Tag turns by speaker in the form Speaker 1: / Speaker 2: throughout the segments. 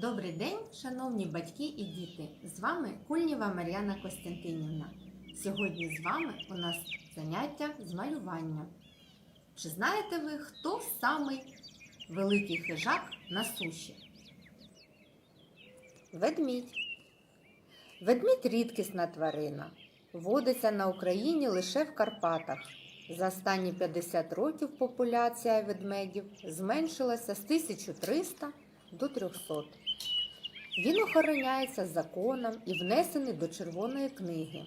Speaker 1: Добрий день, шановні батьки і діти! З вами Кульніва Мар'яна Костянтинівна. Сьогодні з вами у нас заняття з малювання. Чи знаєте ви, хто самий великий хижак на суші? Ведмідь. Ведмідь рідкісна тварина. Водиться на Україні лише в Карпатах. За останні 50 років популяція ведмедів зменшилася з 1300 до 300. Він охороняється законом і внесений до Червоної книги.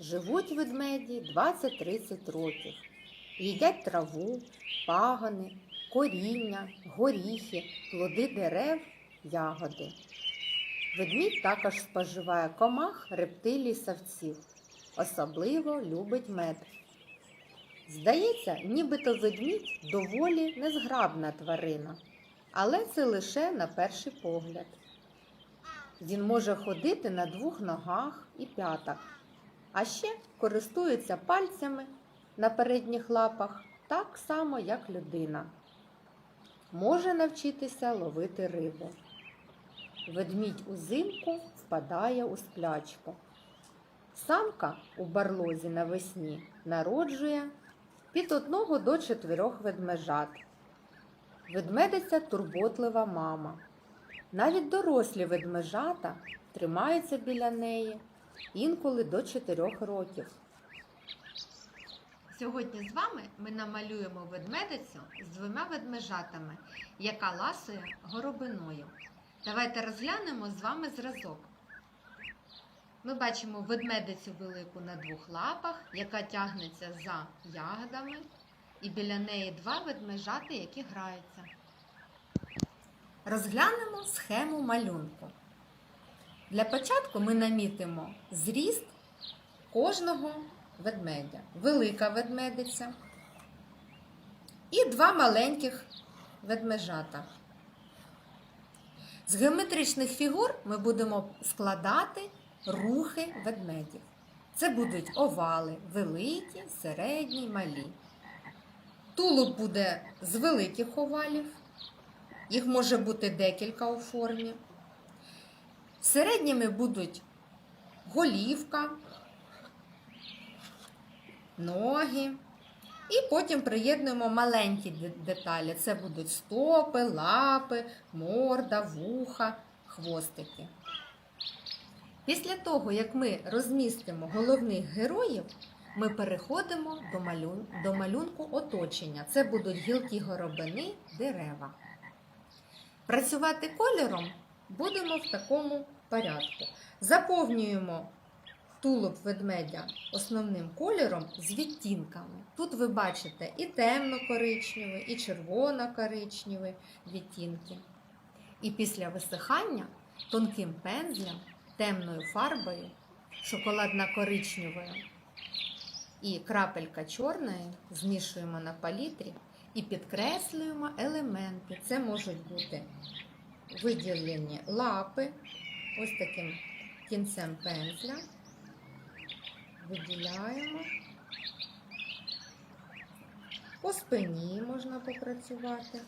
Speaker 1: Живуть ведмеді 20-30 років. Їдять траву, пагони, коріння, горіхи, плоди дерев, ягоди. Ведмідь також споживає комах, рептилій, савців. Особливо любить мед. Здається, нібито ведмідь доволі незграбна тварина, але це лише на перший погляд. Він може ходити на двох ногах і п'ятах, а ще користується пальцями на передніх лапах так само, як людина. Може навчитися ловити рибу. Ведмідь узимку впадає у сплячку. Самка у барлозі навесні народжує від одного до чотирьох ведмежат. Ведмедиця турботлива мама. Навіть дорослі ведмежата тримаються біля неї інколи до 4 років. Сьогодні з вами ми намалюємо ведмедицю з двома ведмежатами, яка ласує горобиною. Давайте розглянемо з вами зразок. Ми бачимо ведмедицю велику на двох лапах, яка тягнеться за ягодами, і біля неї два ведмежати, які граються. Розглянемо схему малюнку. Для початку ми намітимо зріст кожного ведмедя. Велика ведмедиця і два маленьких ведмежата. З геометричних фігур ми будемо складати рухи ведмедів. Це будуть овали, великі, середні, малі. Тулуб буде з великих овалів. Їх може бути декілька у формі. Середніми будуть голівка, ноги. І потім приєднуємо маленькі деталі. Це будуть стопи, лапи, морда, вуха, хвостики. Після того, як ми розмістимо головних героїв, ми переходимо до, малюнку оточення. Це будуть гілки горобини, дерева. Працювати кольором будемо в такому порядку. Заповнюємо тулуб ведмедя основним кольором з відтінками. Тут ви бачите і темно-коричневий, і червоно-коричневий відтінки. І після висихання тонким пензлем, темною фарбою, шоколадно-коричневою і крапелька чорної змішуємо на палітрі і підкреслюємо елементи. Це можуть бути виділені лапи, ось таким кінцем пензля. Виділяємо. По спині можна попрацювати.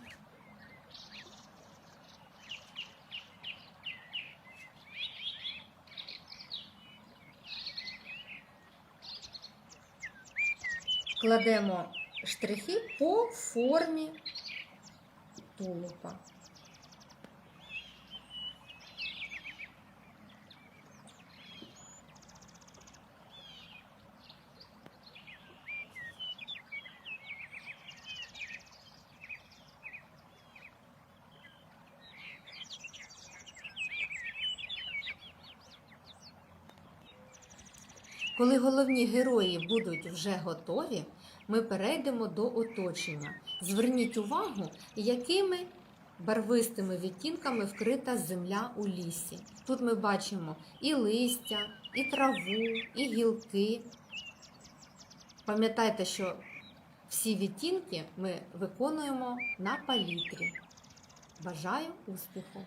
Speaker 1: Кладемо штрихи по формі тулупа. Коли головні герої будуть вже готові, ми перейдемо до оточення. Зверніть увагу, якими барвистими відтінками вкрита земля у лісі. Тут ми бачимо і листя, і траву, і гілки. Пам'ятайте, що всі відтінки ми виконуємо на палітрі. Бажаю успіху!